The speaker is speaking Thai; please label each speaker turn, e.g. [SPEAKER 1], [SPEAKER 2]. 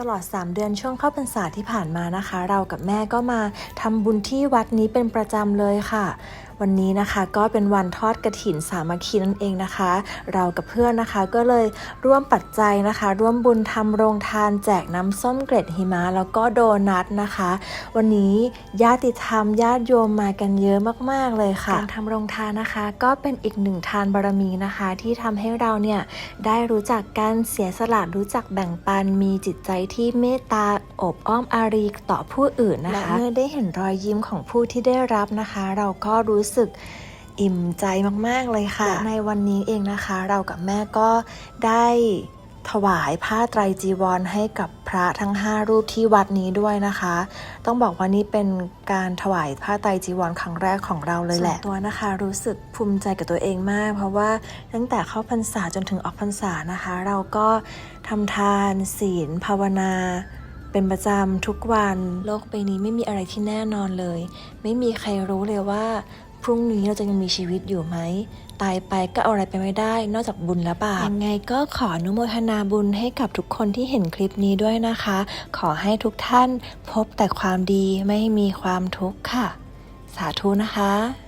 [SPEAKER 1] ตลอด 3 เดือนช่วงเข้าพรรษาที่ผ่านมานะคะ เรากับแม่ก็มาทำบุญที่วัดนี้เป็นประจำเลยค่ะ วันนี้นะคะก็เป็นวันทอดกระถินสามัคคีนั่นเองนะคะ เรากับเพื่อนนะคะก็เลยร่วมปัจจัยนะคะ ร่วมบุญทำโรงทานแจกน้ำส้มเกร็ดหิมะแล้วก็โดนัทนะคะ วันนี้ญาติธรรมญาติโยมมากันเยอะมากๆเลยค่ะการทำโรงทานนะคะ ก็เป็นอีกหนึ่งทานบารมีนะคะ ที่ทำให้เราเนี่ยได้รู้จักการเสียสละรู้จักแบ่งปันมีจิตใจที่เมตตาอบอ้อมอารีต่อผู้อื่นนะคะและเมื่อได้เห็นรอยยิ้มของผู้ที่ได้รับนะคะ เราก็รู้สึกอิ่มใจมาก ๆ เลยค่ะ ในวันนี้เองนะคะ เรากับแม่ก็ได้ถวายผ้าไตรจีวรให้กับพระทั้ง 5 รูปที่วัดนี้ด้วยนะคะ ต้องบอกว่านี่เป็นการถวายผ้าไตรจีวรครั้งแรกของเราเลยแหละส่วนตัวนะคะ รู้สึกภูมิใจกับตัวเองมาก เพราะว่าตั้งแต่เข้าพรรษาจนถึงออกพรรษานะคะ เราก็ทำทานศีล ภาวนาเป็นประจำทุกวัน โลกใบนี้ไม่มีอะไรที่แน่นอนเลย ไม่มีใครรู้เลยว่าพ รุ่งนี้เราจะยังมีชีวิตอยู่ไหม ตายไปก็เอาอะไรไปไม่ได้ นอกจากบุญและบาปยังไงก็ขออนุโมทนาบุญให้กับทุกคนที่เห็นคลิปนี้ด้วยนะคะ ขอให้ทุกท่านพบแต่ความดีไม่มีความทุกข์ค่ะ สาธุนะคะ